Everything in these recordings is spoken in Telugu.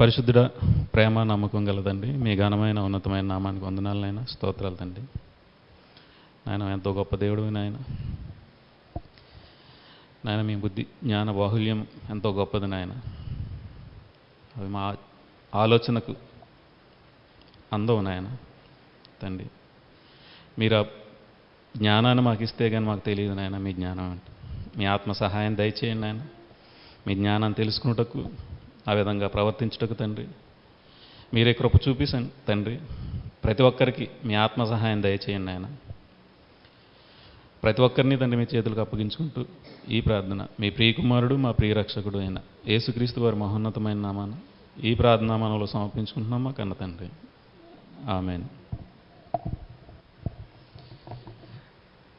పరిశుద్ధుడ ప్రేమ నమ్మకం గలదండి. మీ ఘనమైన ఉన్నతమైన నామానికి వందనాలనైనా స్తోత్రాలు తండి నాయన ఎంతో గొప్ప దేవుడు నాయన. నాయన మీ బుద్ధి జ్ఞాన బాహుల్యం ఎంతో గొప్పది నాయన. అవి మా ఆలోచనకు అందవు నాయన తండ్రి. మీరు ఆ జ్ఞానాన్ని మాకు ఇస్తే కానీ మాకు తెలియదు నాయన మీ జ్ఞానం అంటే. మీ ఆత్మ సహాయం దయచేయండి నాయన. మీ జ్ఞానాన్ని తెలుసుకున్నటకు ఆ విధంగా ప్రవర్తించుటకు తండ్రి. మీరే కృప చూపిసండి తండ్రి. ప్రతి ఒక్కరికి మీ ఆత్మ సహాయం దయచేయండి ఆయన ప్రతి ఒక్కరిని తండ్రి మీ చేతులకు అప్పగించుకుంటూ ఈ ప్రార్థన మీ ప్రియకుమారుడు మా ప్రియరక్షకుడు అయిన యేసుక్రీస్తు వారి మహోన్నతమైన నామాన ఈ ప్రార్థనా మనలో సమర్పించుకుంటున్నాం మా కన్న తండ్రి. ఆమెను.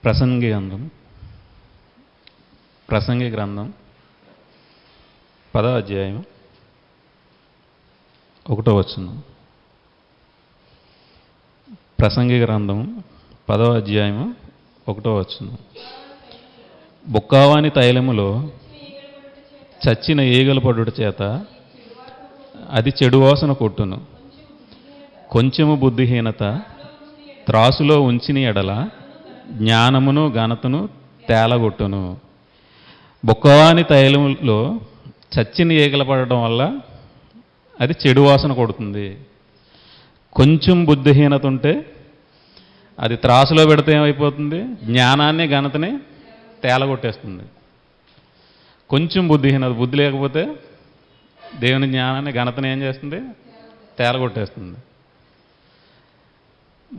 ప్రసంగి గ్రంథం. ప్రసంగి గ్రంథం పదో అధ్యాయం ఒకటో వచ్చును ప్రసంగి గ్రంథం పదవ అధ్యాయము ఒకటో వచ్చును బుక్కావాని తైలములో చచ్చిన ఈగలు పడుట చేత అది చెడు వాసన కొట్టును. కొంచెము బుద్ధిహీనత త్రాసులో ఉంచిన ఎడల జ్ఞానమును ఘనతను తేలగొట్టును. బుక్కవాని తైలములో చచ్చిన ఈగలు పడటం వల్ల అది చెడు వాసన కొడుతుంది. కొంచెం బుద్ధిహీనత ఉంటే అది త్రాసులో పెడితే ఏమైపోతుంది? జ్ఞానాన్ని ఘనతని తేలగొట్టేస్తుంది. కొంచెం బుద్ధిహీనత బుద్ధి లేకపోతే దేవుని జ్ఞానాన్ని ఘనతని ఏం చేస్తుంది? తేలగొట్టేస్తుంది.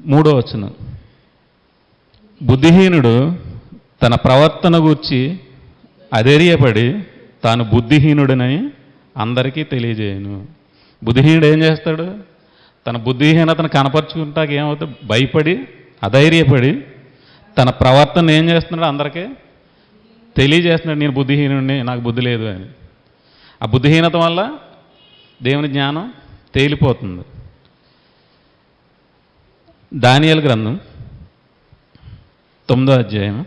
మూడో వచనం. బుద్ధిహీనుడు తన ప్రవర్తన గూర్చి అధైర్యపడి తాను బుద్ధిహీనుడనని అందరికీ తెలియజేయను. బుద్ధిహీనుడు ఏం చేస్తాడు? తన బుద్ధిహీనతను కనపరుచుకుంటాక ఏమవుతుంది భయపడి అధైర్యపడి తన ప్రవర్తన ఏం చేస్తున్నాడు అందరికీ? తెలియజేస్తున్నాడు నేను బుద్ధిహీనుడిని నాకు బుద్ధి లేదు అని. ఆ బుద్ధిహీనత వల్ల దేవుని జ్ఞానం తేలిపోతుంది. దానియల్ గ్రంథం తొమ్మిదో అధ్యాయం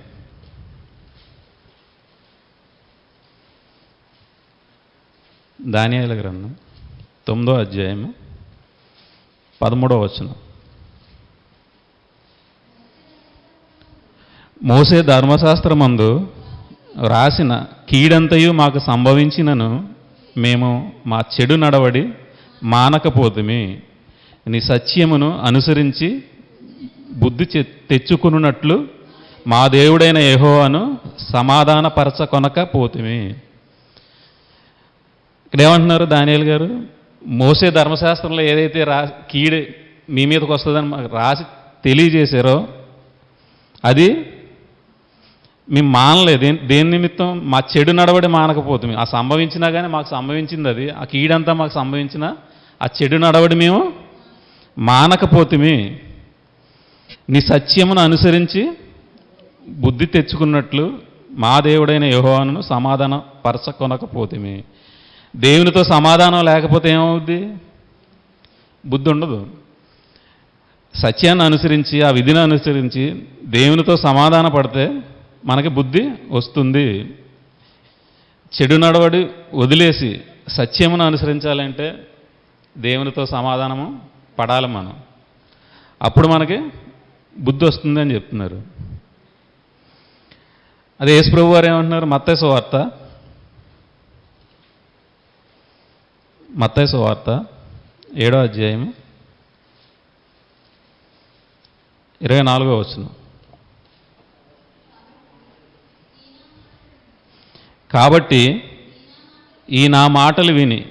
దానియాల గ్రంథం తొమ్మిదో అధ్యాయము పదమూడో వచనం. మోసే ధర్మశాస్త్రమందు రాసిన కీడంతయు మాకు సంభవించినను మేము మా చెడు నడవడి మానకపోతుమి. నీ సత్యమును అనుసరించి బుద్ధి చె- తెచ్చుకున్నట్లు మా దేవుడైన యెహోవాను సమాధానపరచకొనకపోతుమి ఇక్కడ ఏమంటున్నారు దానియాల్ గారు? మోసే ధర్మశాస్త్రంలో ఏదైతే రా కీడే మీ మీదకి వస్తుందని మాకు రాసి తెలియజేశారో అది మేము మానలేదు దేని దేని నిమిత్తం మా చెడు నడవడి మానకపోతుంది. ఆ సంభవించినా కానీ మాకు సంభవించింది అది. ఆ కీడంతా మాకు సంభవించిన ఆ చెడు నడవడి మేము మానకపోతుమి. నీ సత్యమును అనుసరించి బుద్ధి తెచ్చుకున్నట్లు మా దేవుడైన యెహోవాను సమాధాన పరచకొనకపోతుమి దేవునితో సమాధానం లేకపోతే ఏమవుద్ది? బుద్ధి ఉండదు. సత్యాన్ని అనుసరించి ఆ విధిని అనుసరించి దేవునితో సమాధాన పడితే మనకి బుద్ధి వస్తుంది. చెడు నడవడి వదిలేసి సత్యమును అనుసరించాలంటే దేవునితో సమాధానము పడాలి మనం. అప్పుడు మనకి బుద్ధి వస్తుంది అని చెప్తున్నారు. అదే యేసుప్రభు వారు ఏమంటున్నారు? మత్తయి వార్త మత్తయి వార్త ఏడో అధ్యాయం ఇరవై నాలుగో వచ్చిన కాబట్టి ఈ నా మాటలు విని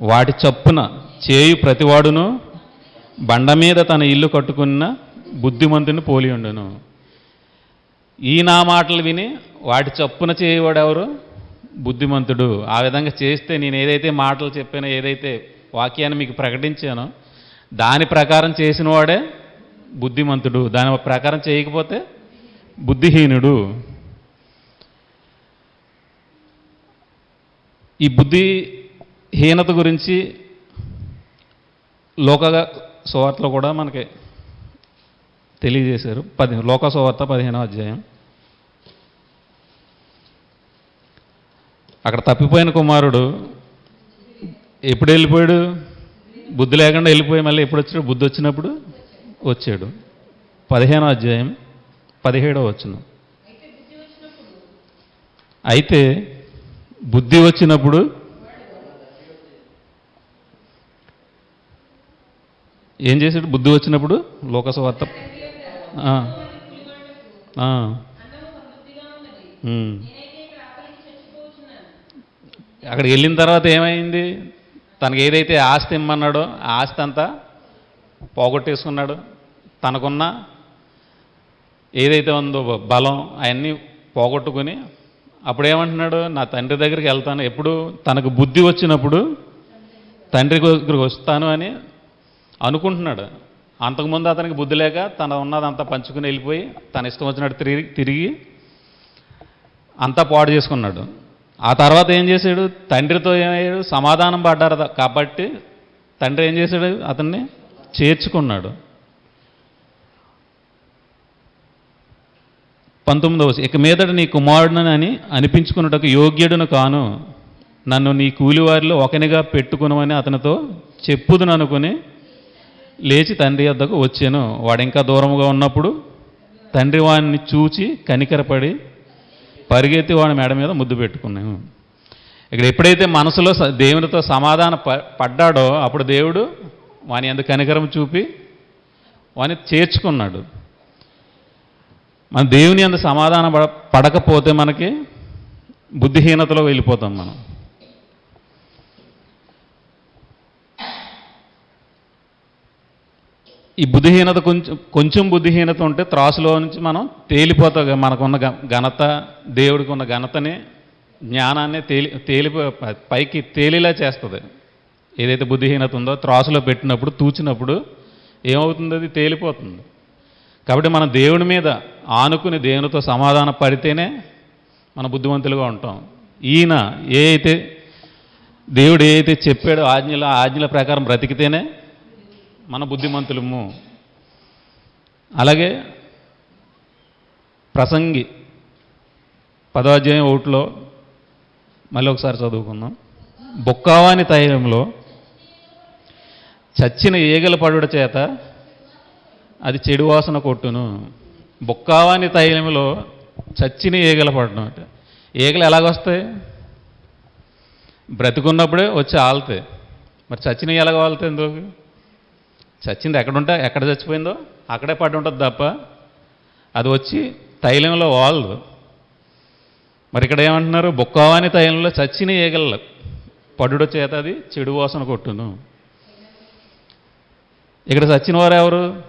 వాటి చప్పున చేయు ప్రతివాడును బండ మీద తన ఇల్లు కట్టుకున్న బుద్ధిమంతుని పోలి ఉండును. ఈ నా మాటలు విని వాటి చప్పున చేయవాడు ఎవరు బుద్ధిమంతుడు. ఆ విధంగా చేస్తే నేను ఏదైతే మాటలు చెప్పానో ఏదైతే వాక్యాన్ని మీకు ప్రకటించానో దాని ప్రకారం చేసిన వాడే బుద్ధిమంతుడు. దాని ప్రకారం చేయకపోతే బుద్ధిహీనుడు. ఈ బుద్ధిహీనత గురించి లోక సువార్తలో కూడా మనకి తెలియజేశారు. పది లోక సువార్త పదిహేనో అధ్యాయం. అక్కడ తప్పిపోయిన కుమారుడు ఎప్పుడు వెళ్ళిపోయాడు? బుద్ధి లేకుండా వెళ్ళిపోయి మళ్ళీ ఎప్పుడు వచ్చాడు? బుద్ధి వచ్చినప్పుడు వచ్చాడు. పదిహేనో అధ్యాయం పదిహేడో వచ్చిన అయితే బుద్ధి వచ్చినప్పుడు ఏం చేశాడు? బుద్ధి వచ్చినప్పుడు లోకసవార్త ఆ. అక్కడికి వెళ్ళిన తర్వాత ఏమైంది? తనకి ఏదైతే ఆస్తి ఇమ్మన్నాడో ఆ ఆస్తి అంతా పోగొట్టేసుకున్నాడు. తనకున్న ఏదైతే ఉందో బలం అవన్నీ పోగొట్టుకుని అప్పుడు ఏమంటున్నాడు? నా తండ్రి దగ్గరికి వెళ్తాను. ఎప్పుడు తనకు బుద్ధి వచ్చినప్పుడు తండ్రి దగ్గరికి వస్తాను అని అనుకుంటున్నాడు. అంతకుముందు అతనికి బుద్ధి లేక తన ఉన్నదంతా పంచుకుని వెళ్ళిపోయి తన ఇష్టం వచ్చినట్టు తిరిగి తిరిగి అంతా పాడు చేసుకున్నాడు. ఆ తర్వాత ఏం చేశాడు? తండ్రితో ఏమయ్యాడు? సమాధానం పడ్డారు కాబట్టి తండ్రి ఏం చేశాడు? అతన్ని చేర్చుకున్నాడు. పంతొమ్మిదవ ఇక మీదట నీ కుమారుడునని అనిపించుకున్నటకు యోగ్యుడును కాను. నన్ను నీ కూలివారిలో ఒకనిగా పెట్టుకునమని అతనితో చెప్పుదును అనుకుని లేచి తండ్రి వద్దకు వచ్చాను. వాడు ఇంకా దూరంగా ఉన్నప్పుడు తండ్రి వాడిని చూచి కనికరపడి పరిగెత్తి వాడి మెడ మీద ముద్దు పెట్టుకున్నాము. ఇక్కడ ఎప్పుడైతే మనసులో దేవునితో సమాధాన ప- పడ్డాడో అప్పుడు దేవుడు వాని ఎంత కనికరం చూపి వాని చేర్చుకున్నాడు. మన దేవుని అందు సమాధాన పడ పడకపోతే మనకి బుద్ధిహీనతలో వెళ్ళిపోతాం మనం. ఈ బుద్ధిహీనత కొంచెం కొంచెం బుద్ధిహీనత ఉంటే త్రాసులో నుంచి మనం తేలిపోతా మనకున్న ఘనత దేవుడికి ఉన్న ఘనతని జ్ఞానాన్ని తేలి తేలిపో పైకి తేలిలా చేస్తుంది. ఏదైతే బుద్ధిహీనత ఉందో త్రాసులో పెట్టినప్పుడు తూచినప్పుడు ఏమవుతుంది? అది తేలిపోతుంది. కాబట్టి మన దేవుడి మీద ఆనుకుని దేవునితో సమాధాన పడితేనే మన బుద్ధిమంతులుగా ఉంటాం. ఈయన ఏ అయితే దేవుడు ఏ అయితే చెప్పాడో ఆజ్ఞల ఆజ్ఞల ప్రకారం బ్రతికితేనే మన బుద్ధిమంతులము. అలాగే ప్రసంగి పదవాధ్యాయం ఒకటిలో మళ్ళీ ఒకసారి చదువుకుందాం. బొక్కావాని తైలంలో చచ్చిన ఈగల పడుట చేత అది చెడు వాసన కొట్టును. బొక్కావాని తైలంలో చచ్చిన ఈగల పడడం అంటే. ఈగలు ఎలాగొస్తాయి? బ్రతికున్నప్పుడే వచ్చి ఆలుతాయి. మరి చచ్చినవి ఎలాగ వాళ్తాయి ఎందుకు చచ్చింది ఎక్కడుంటా ఎక్కడ చచ్చిపోయిందో అక్కడే పడి ఉంటుంది తప్ప అది వచ్చి తైలంలో వాలదు మరి ఇక్కడ ఏమంటున్నారు? బొక్కావాని తైలంలో చచ్చిన ఈగల పడుడు చేత అది చెడు వాసన కొట్టును. ఇక్కడ చచ్చిన వారు ఎవరు?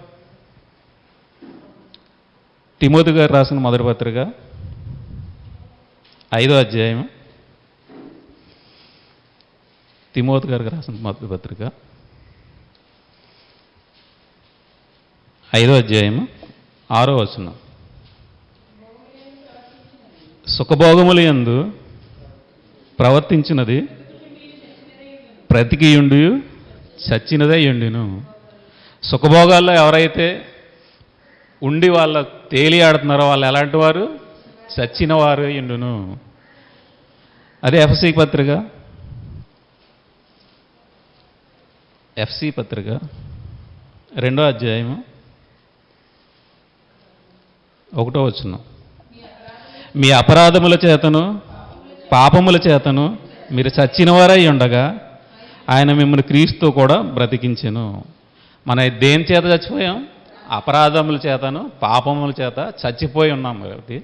తిమోతి గారు రాసిన మొదటి పత్రిక ఐదో అధ్యాయం తిమోతి గారికి రాసిన మొదటి పత్రిక. ఐదో అధ్యాయము ఆరో వచనం. సుఖభోగములు యందు ప్రవర్తించినది ప్రతికియుండు చచ్చినదే ఎండును సుఖభోగాల్లో ఎవరైతే ఉండి వాళ్ళ తేలి ఆడుతున్నారో వాళ్ళు ఎలాంటి వారు? చచ్చిన వారు ఎండును అదే ఎఫ్సి పత్రిక. ఎఫ్సి పత్రిక రెండో అధ్యాయము ఒకటో వచ్చును మీ అపరాధముల చేతను పాపముల చేతను మీరు చచ్చినవారై ఉండగా ఆయన మిమ్మల్ని క్రీస్తు కూడా బ్రతికించెను. మన దేని చేత చచ్చిపోయాం? అపరాధముల చేతను పాపముల చేత చచ్చిపోయి ఉన్నాం కాబట్టి.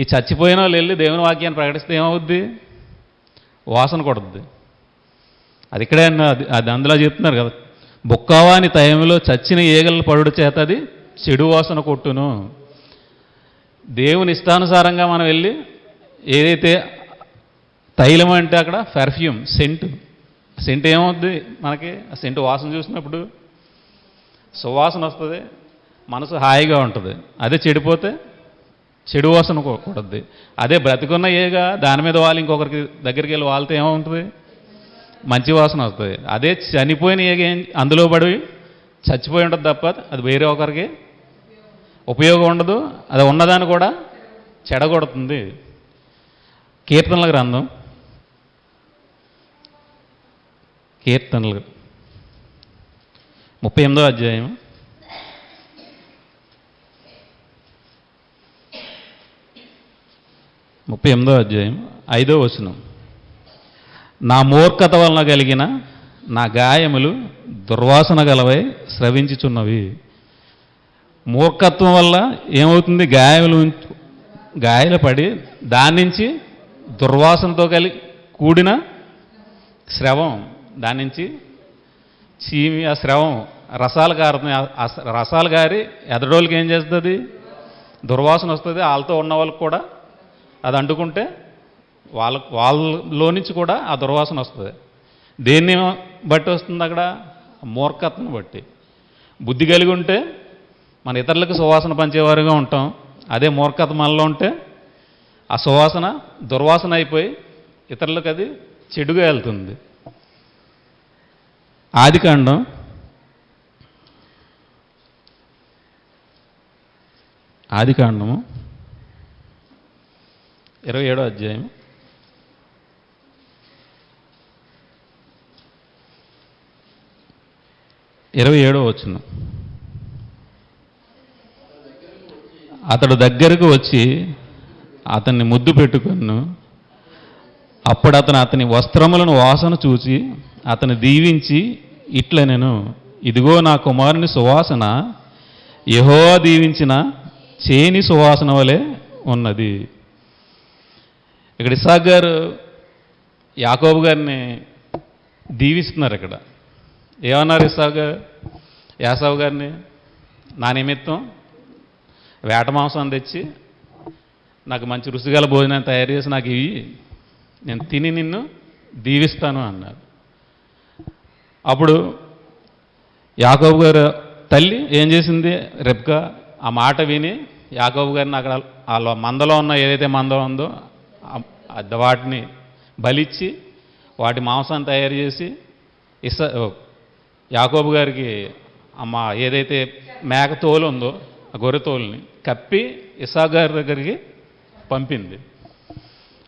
ఈ చచ్చిపోయిన వాళ్ళు వెళ్ళి దేవుని వాక్యాన్ని ప్రకటిస్తే ఏమవుద్ది? వాసన కొడుద్ది. అది ఇక్కడే అది అది అందులో చెప్తున్నారు కదా. బొక్కావాని టైంలో చచ్చిన ఈగల పడుడు చేత అది చెడు వాసన కొట్టును. దేవుని ఇష్టానుసారంగా మనం వెళ్ళి ఏదైతే తైలం అంటే అక్కడ పెర్ఫ్యూమ్ సెంట్. సెంట్ ఏమవుద్ది మనకి? ఆ సెంటు వాసన చూసినప్పుడు సువాసన వస్తుంది మనసు హాయిగా ఉంటుంది. అదే చెడిపోతే చెడు వాసన కూ- కూడద్ది. అదే బ్రతికున్న ఏగా దాని మీద వాళ్ళు ఇంకొకరికి దగ్గరికి వెళ్ళి వాళ్ళతో ఏమవుతుంది? మంచి వాసన వస్తుంది. అదే చనిపోయిన ఏగ ఏం అందులో పడి చచ్చిపోయి ఉంటుంది తప్ప అది వేరే ఒకరికి ఉపయోగం ఉండదు అది ఉన్నదాన్ని కూడా చెడగొడుతుంది. కీర్తనల గ్రంథం. కీర్తనలు ముప్పై ఎనిమిదో అధ్యాయం. ముప్పై ఎనిమిదో అధ్యాయం ఐదో వచనం. నా మూర్ఖత వలన కలిగిన నా గాయములు దుర్వాసన గలవై స్రవించుచున్నవి. మూర్ఖత్వం వల్ల ఏమవుతుంది? గాయములు గాయలు గాయాలు పడి దాని నుంచి దుర్వాసనతో కలి కూడిన స్రవం దాని నుంచి చీమి ఆ స్రవం రసాలు కారుతుంది రసాలు గారి ఎదడోళ్ళకి ఏం చేస్తుంది? దుర్వాసన వస్తుంది. వాళ్ళతో ఉన్న వాళ్ళకి కూడా అది అంటుకుంటే వాళ్ళ వాళ్ళలో నుంచి కూడా ఆ దుర్వాసన వస్తుంది. దేన్ని బట్టి వస్తుంది అక్కడ? మూర్ఖత్వం బట్టి. బుద్ధి కలిగి ఉంటే మన ఇతరులకు సువాసన పంచేవారుగా ఉంటాం. అదే మూర్ఖత మనలో ఉంటే ఆ సువాసన దుర్వాసన అయిపోయి ఇతరులకు అది చెడుగా వెళ్తుంది. ఆదికాండం ఆదికాండము ఇరవై ఏడో అధ్యాయం. ఇరవై ఏడో వచ్చిన అతడు దగ్గరకు వచ్చి అతన్ని ముద్దు పెట్టుకును. అప్పుడు అతను అతని వస్త్రములను వాసన చూచి అతను దీవించి ఇట్ల నేను ఇదిగో నా కుమారుని సువాసన యహోవా దీవించిన చేని సువాసన వలె ఉన్నది. ఇక్కడ ఇసాక్ గారు యాకోబు గారిని దీవిస్తున్నారు ఇక్కడ. ఏమన్నారు ఇసాక్ గారు? యాసవ్ గారిని నా నిమిత్తం వేట మాంసం తెచ్చి నాకు మంచి రుచిగల భోజనం తయారు చేసి నాకు ఇవి నేను తిని నిన్ను దీవిస్తాను అన్నారు అప్పుడు యాకోబు గారు తల్లి ఏం చేసింది? రెప్కా ఆ మాట విని యాకోబు గారిని అక్కడ వాళ్ళ మందలో ఉన్న ఏదైతే మందలో ఉందో వాటిని బలిచ్చి వాటి మాంసాన్ని తయారు చేసి ఇస యాకోబు గారికి అమ్మ ఏదైతే మేక తోలు ఉందో ఆ గొర్రె కప్పి ఇసాగారి దగ్గరికి పంపింది.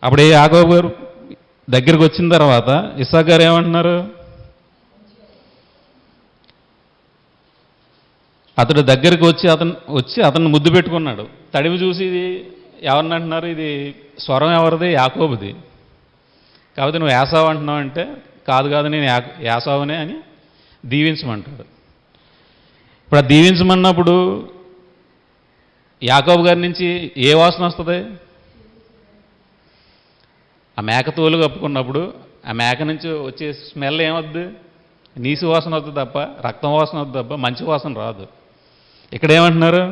అప్పుడు ఏ యాకోబు గారు దగ్గరికి వచ్చిన తర్వాత ఇసాగారు గారు ఏమంటున్నారు? అతడు దగ్గరికి వచ్చి అతను వచ్చి అతను ముద్దు పెట్టుకున్నాడు. తడివి చూసి ఇది ఎవరిని అంటున్నారు? ఇది స్వరం ఎవరిది? యాకోబుది. కాకపోతే నువ్వు యాసావు అంటున్నావు అంటే కాదు కాదు నేను యా యాసావునే అని దీవించమంటాడు. ఇప్పుడు ఆ దీవించమన్నప్పుడు యాకోబు గారి నుంచి ఏ వాసన వస్తుంది? ఆ మేక తోలు కప్పుకున్నప్పుడు ఆ మేక నుంచి వచ్చే స్మెల్ ఏమొద్దు? నీసు వాసన వద్దు తప్ప రక్తం వాసన వద్దు తప్ప మంచి వాసన రాదు. ఇక్కడ ఏమంటున్నారు?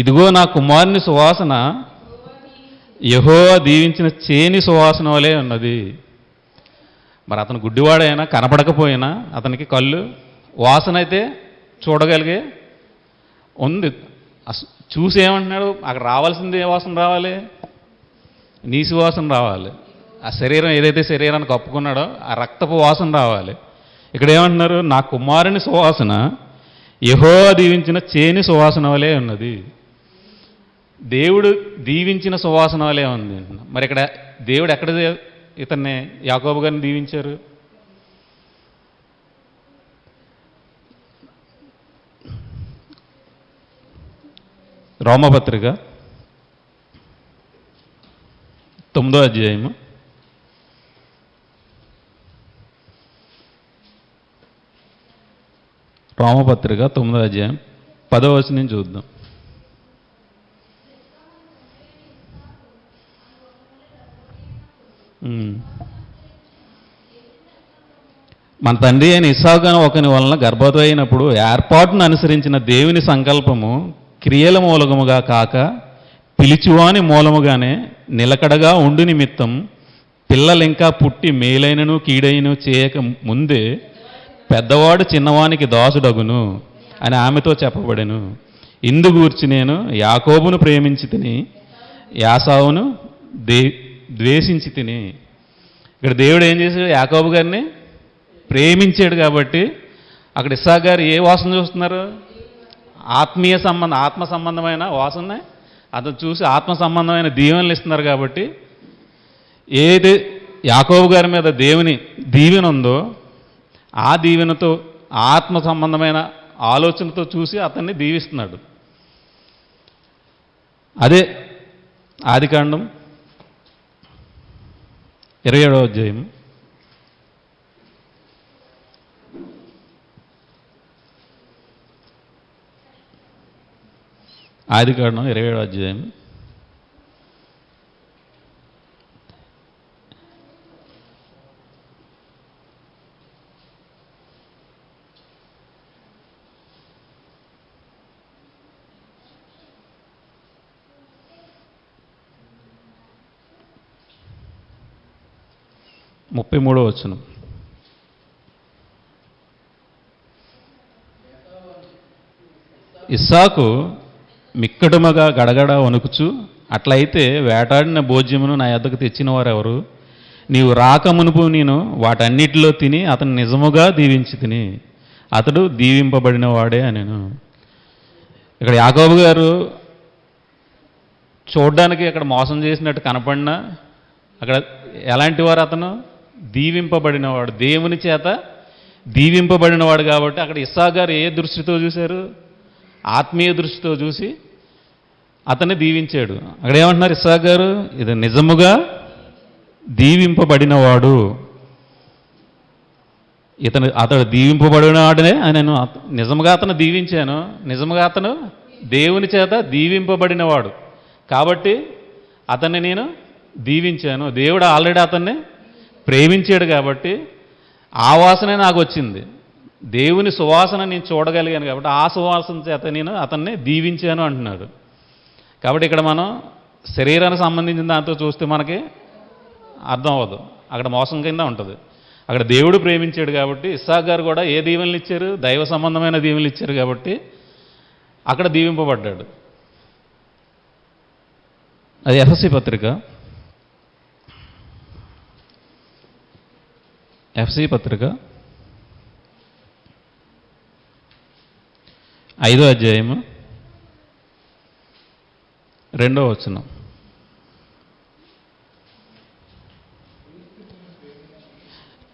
ఇదిగో నా కుమారుని సువాసన యహో దీవించిన చేని సువాసన వలె ఉన్నది. మరి అతను గుడ్డివాడైనా కనపడకపోయినా అతనికి కళ్ళు వాసన అయితే చూడగలిగే ఉంది. అస్- చూసి ఏమంటున్నాడు అక్కడ రావాల్సింది ఏ వాసన రావాలి? నీ సువాసన రావాలి. ఆ శరీరం ఏదైతే శరీరాన్ని కప్పుకున్నాడో ఆ రక్తపు వాసన రావాలి. ఇక్కడ ఏమంటున్నారు? నా కుమారుని సువాసన యహో దీవించిన చేని సువాసన వలె ఉన్నది. దేవుడు దీవించిన సువాసన వలె ఉంది మరి ఇక్కడ దేవుడు ఎక్కడ ఇతన్ని యాకోబు గారిని దీవించారు? రోమపత్రిక తొమ్మిదో అధ్యాయము. రోమపత్రిక తొమ్మిదో అధ్యాయం పదో వచనం చూద్దాం. మన తండ్రి అయిన ఇసాగాను ఒకని వలన గర్భవతి అయినప్పుడు ఏర్పాటును అనుసరించిన దేవుని సంకల్పము క్రియల మూలకముగా కాక పిలిచివాని మూలముగానే నిలకడగా ఉండు నిమిత్తం పిల్లలు ఇంకా పుట్టి మేలైనను కీడైన చేయక ముందే పెద్దవాడు చిన్నవానికి దాసుడగును అని ఆమెతో చెప్పబడెను. ఇందుగూర్చి నేను యాకోబును ప్రేమించి తిని యాసావును దే ద్వేషించి తిని. ఇక్కడ దేవుడు ఏం చేశాడు? యాకోబు గారిని ప్రేమించాడు కాబట్టి అక్కడ ఇస్సాక్ గారు ఏ వాసన చూస్తున్నారు? ఆత్మీయ సంబంధం ఆత్మ సంబంధమైన వాసన అతను చూసి ఆత్మ సంబంధమైన దీవెనలు ఇస్తున్నారు కాబట్టి ఏది యాకోబు గారి మీద దేవుని దీవెన ఉందో ఆ దీవెనతో ఆత్మ సంబంధమైన ఆలోచనతో చూసి అతన్ని దీవిస్తున్నాడు. అదే ఆదికాండం ఇరవై ఏడవ అధ్యాయం ఆదికాండం ఇరవై ఏడవ అధ్యాయం. ముప్పై మూడో వచ్చును ఇస్సాకు మిక్కడుమగా గడగడ వణుకుచు అట్లయితే వేటాడిన భోజ్యమును నా యొద్దకు తెచ్చిన వారెవరు నీవు రాకమునుపు నేను వాటన్నిటిలో తిని అతను నిజముగా దీవించి తిని అతడు దీవింపబడిన వాడే నేను ఇక్కడ యాకోబు గారు చూడ్డానికి అక్కడ మోసం చేసినట్టు కనపడినా అక్కడ ఎలాంటి వారు అతను? దీవింపబడినవాడు. దేవుని చేత దీవింపబడినవాడు కాబట్టి అక్కడ ఇస్సా గారు ఏ దృష్టితో చూశారు? ఆత్మీయ దృష్టితో చూసి అతన్ని దీవించాడు. అక్కడ ఏమంటున్నారు ఇస్సా గారు? ఇది నిజముగా దీవింపబడినవాడు. ఇతను అతడు దీవింపబడినవాడనే నేను నిజముగా అతను దీవించాను. నిజముగా అతను దేవుని చేత దీవింపబడినవాడు. కాబట్టి అతన్ని నేను దీవించాను. దేవుడు ఆల్రెడీ అతన్ని ప్రేమించాడు కాబట్టి ఆ వాసనే నాకు వచ్చింది. దేవుని సువాసన నేను చూడగలిగాను కాబట్టి ఆ సువాసన చేత నేను అతన్ని దీవించాను అంటున్నాడు. కాబట్టి ఇక్కడ మనం శరీరానికి సంబంధించిన దాంతో చూస్తే మనకి అర్థం అవ్వదు. అక్కడ మోసం కింద ఉంటుంది. అక్కడ దేవుడు ప్రేమించాడు కాబట్టి ఇస్సాక్ గారు కూడా ఏ దీవెనలు ఇచ్చారు? దైవ సంబంధమైన దీవెనలు ఇచ్చారు కాబట్టి అక్కడ దీవింపబడ్డాడు. అది ఎఫ్ఎస్సి పత్రిక. ఎఫ్సి పత్రిక. ఐదో అధ్యాయము. రెండో వచనం.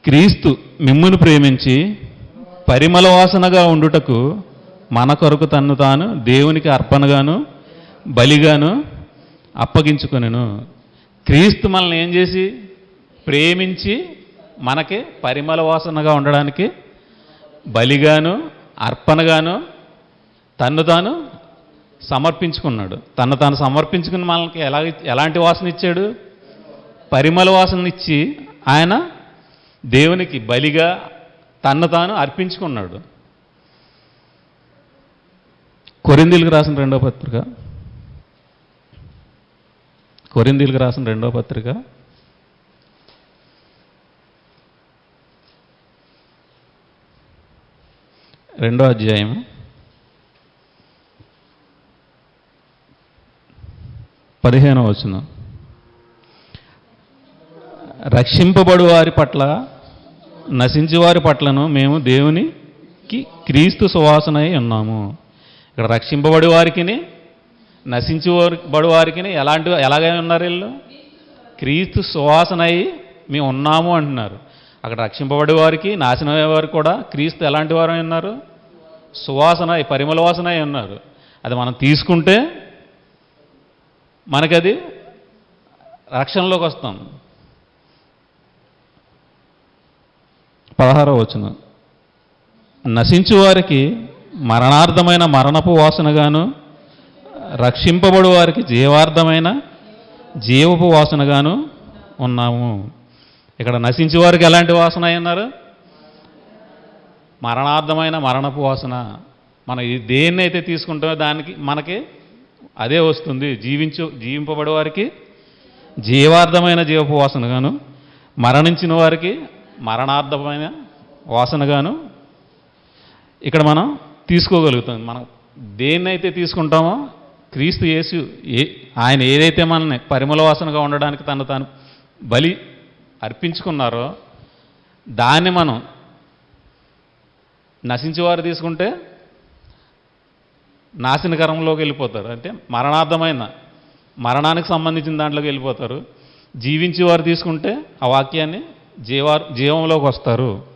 క్రీస్తు మిమ్మును ప్రేమించి పరిమళ వాసనగా ఉండుటకు మన కొరకు తన్ను తాను దేవునికి అర్పణగాను బలిగాను అప్పగించుకొనెను. క్రీస్తు మనల్ని ఏం చేసి? ప్రేమించి మనకి పరిమళ వాసనగా ఉండడానికి బలిగాను అర్పణగాను తన్ను తాను సమర్పించుకున్నాడు. తను తాను సమర్పించుకుని మనకి ఎలా ఎలాంటి వాసన ఇచ్చాడు? పరిమళ వాసన ఇచ్చి ఆయన దేవునికి బలిగా తన్ను తాను అర్పించుకున్నాడు. కొరిందీలకు రాసిన రెండో పత్రిక. కొరిందీలకు రాసిన రెండో పత్రిక. రెండో అధ్యాయము. పదిహేనవ వచనం. రక్షింపబడు వారి పట్ల నశించి వారి పట్లను మేము దేవునికి క్రీస్తు సువాసనై ఉన్నాము. ఇక్కడ రక్షింపబడి వారికి నశించి బడు వారికి ఎలాంటి ఎలాగై ఉన్నారు వీళ్ళు? క్రీస్తు సువాసనై మేము ఉన్నాము అంటున్నారు. అక్కడ రక్షింపబడి వారికి నాశనం అయ్యే వారికి కూడా క్రీస్తు ఎలాంటి వారు ఉన్నారు? సువాసన పరిమళ వాసన అయి ఉన్నారు. అది మనం తీసుకుంటే మనకది రక్షణలోకి వస్తాం. పదహారో వచనం. నశించు వారికి మరణార్థమైన మరణపు వాసనగాను రక్షింపబడు వారికి జీవార్థమైన జీవపు వాసనగాను ఉన్నాము. ఇక్కడ నశించే వారికి ఎలాంటి వాసన అయి మరణార్థమైన మరణపు వాసన. మనం దేన్నైతే తీసుకుంటామో దానికి మనకి అదే వస్తుంది. జీవించు జీవింపబడే వారికి జీవార్థమైన జీవపు వాసనగాను మరణించిన వారికి మరణార్థమైన వాసనగాను ఇక్కడ మనం తీసుకోగలుగుతాం. మనం దేన్నైతే తీసుకుంటామో క్రీస్తు యేసు ఏ ఆయన ఏదైతే మనల్ని పరిమళ వాసనగా ఉండడానికి తను తాను బలి అర్పించుకున్నారో దాన్ని మనం నశించేవారు తీసుకుంటే నాశనకరంలోకి వెళ్ళిపోతారు. అంటే మరణార్థమైన మరణానికి సంబంధించిన దాంట్లోకి వెళ్ళిపోతారు. జీవించి వారు తీసుకుంటే ఆ వాక్యాన్ని జీవా జీవంలోకి వస్తారు.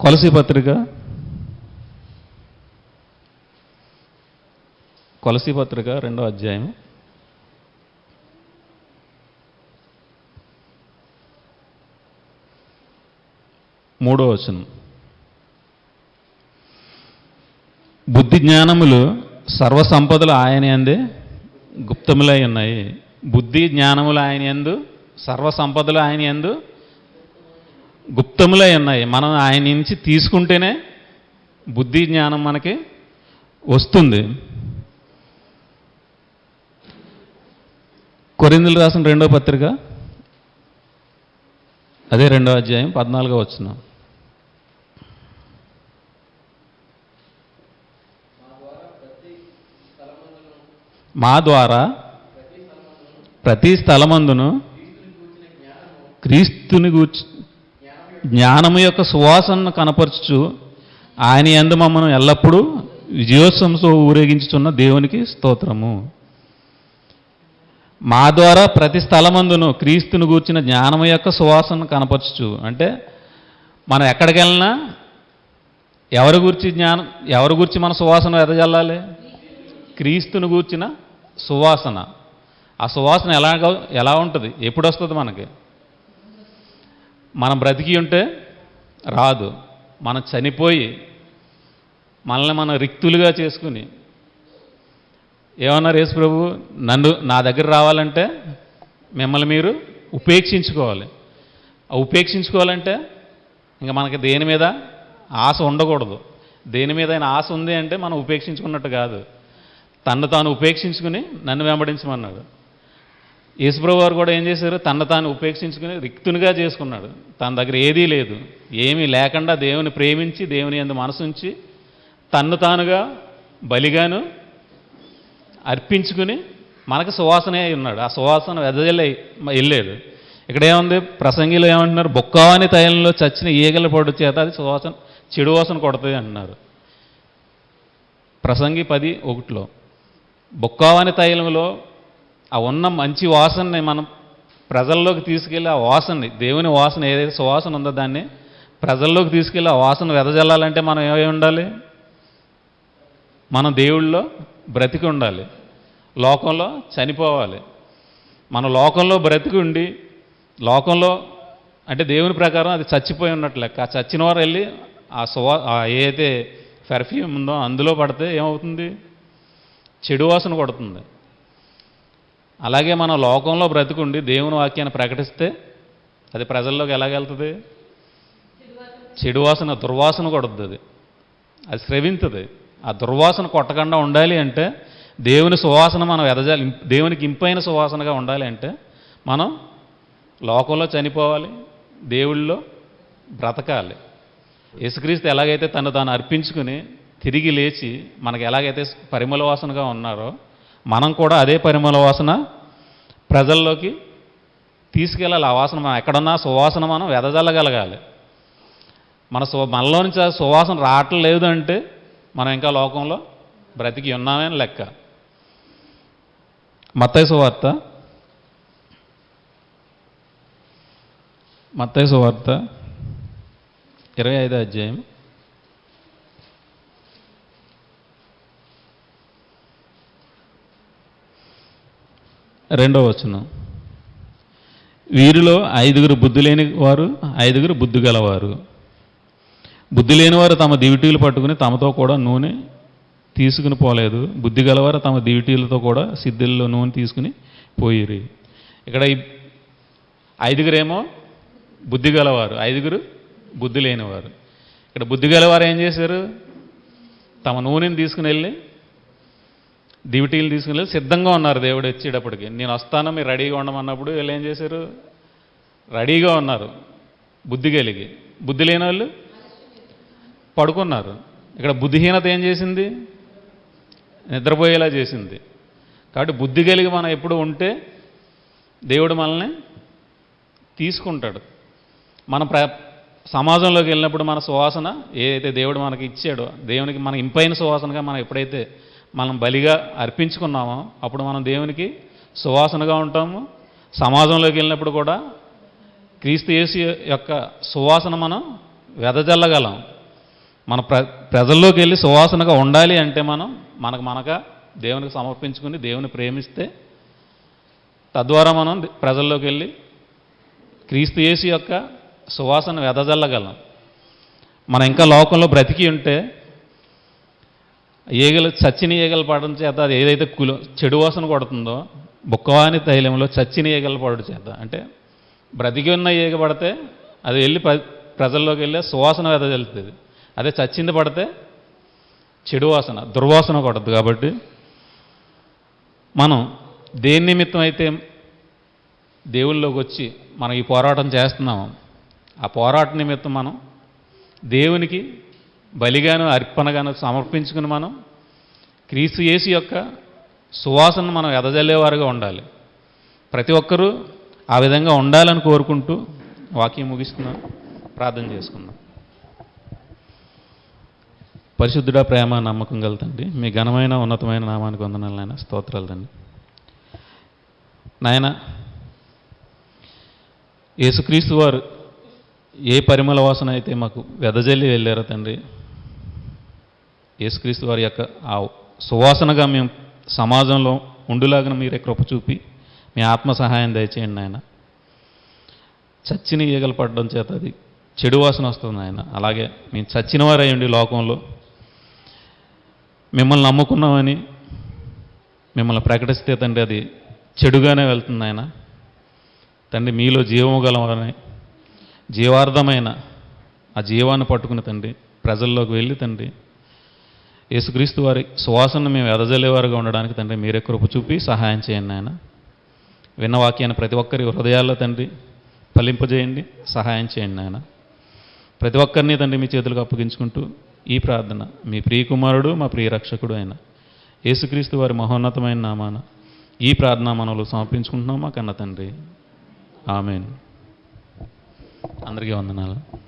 కొలసి పత్రిక కొలసి పత్రిక రెండో అధ్యాయం. మూడో వచనం. బుద్ధి జ్ఞానములు సర్వసంపదలు ఆయన అందే గుప్తములై ఉన్నాయి. బుద్ధి జ్ఞానములు ఆయన ఎందు సర్వసంపదలు ఆయన ఎందు గుప్తములై ఉన్నాయి. మనం ఆయన నుంచి తీసుకుంటేనే బుద్ధి జ్ఞానం మనకి వస్తుంది. కొరిందులు రాసిన రెండో పత్రిక అదే రెండో అధ్యాయం పద్నాలుగో వచ్చిన మా ద్వారా ప్రతి స్థలమందును క్రీస్తుని గూర్చి జ్ఞానము యొక్క సువాసనను కనపరచుచు ఆయన ఎందు మమ్మను ఎల్లప్పుడూ విజయోత్సవంతో ఊరేగించుచున్న దేవునికి స్తోత్రము. మా ద్వారా ప్రతి స్థలమందును క్రీస్తుని గూర్చిన జ్ఞానము యొక్క సువాసనను కనపరచుచు అంటే మనం ఎక్కడికి వెళ్ళినా ఎవరి గురించి జ్ఞానం ఎవరి గురించి మన సువాసన ఎదజల్లాలి క్రీస్తుని గూర్చిన సువాసన. ఆ సువాసన ఎలాగ ఎలా ఉంటుంది? ఎప్పుడు వస్తుంది మనకి? మనం బ్రతికి ఉంటే రాదు. మనం చనిపోయి మనల్ని మనం రిక్తులుగా చేసుకుని ఏమన్నారు యేసు ప్రభు? నన్ను నా దగ్గర రావాలంటే మిమ్మల్ని మీరు ఉపేక్షించుకోవాలి. ఉపేక్షించుకోవాలంటే ఇంకా మనకి దేని మీద? ఆశ ఉండకూడదు. దేని మీద అయినా ఆశ ఉంది అంటే మనం ఉపేక్షించుకున్నట్టు కాదు. తన్ను తాను ఉపేక్షించుకుని నన్ను వెంబడించమన్నాడు. యేసుప్రభు వారు కూడా ఏం చేశారు? తన తాను ఉపేక్షించుకుని రిక్తునిగా చేసుకున్నాడు. తన దగ్గర ఏదీ లేదు. ఏమీ లేకుండా దేవుని ప్రేమించి దేవుని ఎందు మనసుంచి తన్ను తానుగా బలిగాను అర్పించుకుని మనకు సువాసనే అయి ఉన్నాడు. ఆ సువాసన వెదజల్లి వెళ్ళాడు. ఇక్కడ ఏముంది ప్రసంగిలో ఏమంటున్నారు? బొక్కాని తైలంలో చచ్చిన ఈగల పొడి చేత అది సువాసన చెడు వాసన కొడుతుంది అంటున్నారు. ప్రసంగి పది ఒకటిలో బొక్కావని తైలంలో ఆ ఉన్న మంచి వాసనని మనం ప్రజల్లోకి తీసుకెళ్ళి ఆ వాసనని దేవుని వాసన ఏదైతే సువాసన ఉందో దాన్ని ప్రజల్లోకి తీసుకెళ్ళి ఆ వాసన వెదజల్లాలంటే మనం ఏమై ఉండాలి? మనం దేవుళ్ళలో బ్రతికి ఉండాలి. లోకంలో చనిపోవాలి. మన లోకంలో బ్రతికి ఉండి లోకంలో అంటే దేవుని ప్రకారం అది చచ్చిపోయి ఉన్నట్లు లెక్క. ఆ చచ్చిన వారు వెళ్ళి ఆ సువా ఏదైతే పెర్ఫ్యూమ్ ఉందో అందులో పడితే ఏమవుతుంది? చెడు వాసన కొడుతుంది. అలాగే మన లోకంలో బ్రతికుండి దేవుని వాక్యాన్ని ప్రకటిస్తే అది ప్రజల్లోకి ఎలాగెళ్తుంది చెడు వాసన దుర్వాసన కొడుతుంది అది. అది స్రవింతుంది. ఆ దుర్వాసన కొట్టకుండా ఉండాలి అంటే దేవుని సువాసన మనం ఎదజాలి. దేవునికి ఇంపైన సువాసనగా ఉండాలి అంటే మనం లోకంలో చనిపోవాలి దేవుళ్ళలో బ్రతకాలి. యేసుక్రీస్తు ఎలాగైతే తను తాను అర్పించుకుని తిరిగి లేచి మనకు ఎలాగైతే పరిమళ వాసనగా ఉన్నారో మనం కూడా అదే పరిమళ వాసన ప్రజల్లోకి తీసుకెళ్ళాలి. ఆ వాసన మనం ఎక్కడున్నా సువాసన మనం వెదజల్లగలగాలి. మన సు మనలో నుంచి ఆ సువాసన రావట్లేదు అంటే మనం ఇంకా లోకంలో బ్రతికి ఉన్నామని లెక్క. మత్తయి సువార్త. మత్తయి సువార్త ఇరవై ఐదో అధ్యాయం. రెండవ వచనం. వీరిలో ఐదుగురు బుద్ధి లేని వారు ఐదుగురు బుద్ధి గలవారు. బుద్ధి లేనివారు తమ దివిటీలు పట్టుకుని తమతో కూడా నూనె తీసుకుని పోలేదు. బుద్ధి గలవారు తమ దివిటీలతో కూడా సిద్ధుల్లో నూనె తీసుకుని పోయిరి. ఇక్కడ ఐదుగురేమో బుద్ధి గలవారు ఐదుగురు బుద్ధి లేనివారు. ఇక్కడ బుద్ధి గలవారు ఏం చేశారు? తమ నూనెని తీసుకుని వెళ్ళి దివిటీలు తీసుకుని వెళ్ళి సిద్ధంగా ఉన్నారు దేవుడు వచ్చేటప్పటికి నేను వస్తాను మీరు రెడీగా ఉండమన్నప్పుడు వీళ్ళు ఏం చేశారు? రెడీగా ఉన్నారు. బుద్ధి కలిగి. బుద్ధి లేని వాళ్ళు పడుకున్నారు. ఇక్కడ బుద్ధిహీనత ఏం చేసింది? నిద్రపోయేలా చేసింది. కాబట్టి బుద్ధి కలిగి మనం ఎప్పుడు ఉంటే దేవుడు మనల్ని తీసుకుంటాడు. మన ప్ర సమాజంలోకి వెళ్ళినప్పుడు మన సువాసన ఏదైతే దేవుడు మనకి ఇచ్చాడో దేవునికి మన ఇంపైన సువాసనగా మనం ఎప్పుడైతే మనం బలిగా అర్పించుకున్నామో అప్పుడు మనం దేవునికి సువాసనగా ఉంటాము. సమాజంలోకి వెళ్ళినప్పుడు కూడా క్రీస్తు యేసు యొక్క సువాసన మనం వెదజల్లగలం. మన ప్ర ప్రజల్లోకి వెళ్ళి సువాసనగా ఉండాలి అంటే మనం మనకు మనక దేవునికి సమర్పించుకుని దేవుని ప్రేమిస్తే తద్వారా మనం ప్రజల్లోకి వెళ్ళి క్రీస్తు యేసు యొక్క సువాసన వెదజల్లగలం. మనం ఇంకా లోకంలో బ్రతికి ఉంటే ఈగలు చచ్చిన ఈగలు పడడం చేత అది ఏదైతే కుల చెడు వాసన కొడుతుందో బుక్కవాని తైలంలో చచ్చిన ఈగలు పడడం చేత. అంటే బ్రతికి ఉన్న ఈగ పడితే అది వెళ్ళి ప్ర ప్రజల్లోకి వెళ్ళి సువాసన వెదజల్లుతుంది అదే చచ్చింది పడితే చెడు వాసన దుర్వాసన కొడద్దు కాబట్టి మనం దేని నిమిత్తం అయితే దేవుళ్ళలోకి వచ్చి మనం ఈ పోరాటం చేస్తున్నాము ఆ పోరాట నిమిత్తం మనం దేవునికి బలిగాను అర్పణగాను సమర్పించుకుని మనం క్రీస్తు యేసు యొక్క సువాసన మనం ఎదజల్లేవారుగా ఉండాలి. ప్రతి ఒక్కరూ ఆ విధంగా ఉండాలని కోరుకుంటూ వాక్యం ముగిస్తున్నాం ప్రార్థన చేసుకుందాం. పరిశుద్ధుడ ప్రేమ నమ్మకం కలుతండి మీ ఘనమైన ఉన్నతమైన నామానికి వందనాలు నాయన. స్తోత్రాలు తండి నాయన యేసుక్రీస్తు వారు ఏ పరిమళ వాసన అయితే మాకు వెదజల్లి వెళ్ళారో తండ్రి యేసుక్రీస్తు వారి యొక్క ఆ సువాసనగా మేము సమాజంలో ఉండులాగిన మీరే కృప చూపి మీ ఆత్మ సహాయం దయచేయండి ఆయన చచ్చిన ఈగలు పడడం చేత అది చెడు వాసన వస్తుంది ఆయన అలాగే మేము చచ్చిన వారయ్యండి లోకంలో మిమ్మల్ని నమ్ముకున్నామని మిమ్మల్ని ప్రకటిస్తే తండ్రి అది చెడుగానే వెళ్తుంది ఆయన తండ్రి మీలో జీవము గలమని జీవార్థమైన ఆ జీవాన్ని పట్టుకుని తండ్రి ప్రజల్లోకి వెళ్ళి తండ్రి యేసుక్రీస్తు వారి సువాసన మేము ఎదజల్లేవారుగా ఉండడానికి తండ్రి మీరే కృప చూపి సహాయం చేయండి ఆయన విన్న వాక్యాన్ని ప్రతి ఒక్కరి హృదయాల్లో తండ్రి ఫలింపజేయండి సహాయం చేయండి ఆయన ప్రతి ఒక్కరిని తండ్రి మీ చేతులకు అప్పగించుకుంటూ ఈ ప్రార్థన మీ ప్రియకుమారుడు మా ప్రియ రక్షకుడు అయిన యేసుక్రీస్తు వారి మహోన్నతమైన నామాన ఈ ప్రార్థన మనలు సమర్పించుకుంటున్నాం మా కన్న తండ్రి. ఆమెను. అందరికీ వందనాలు.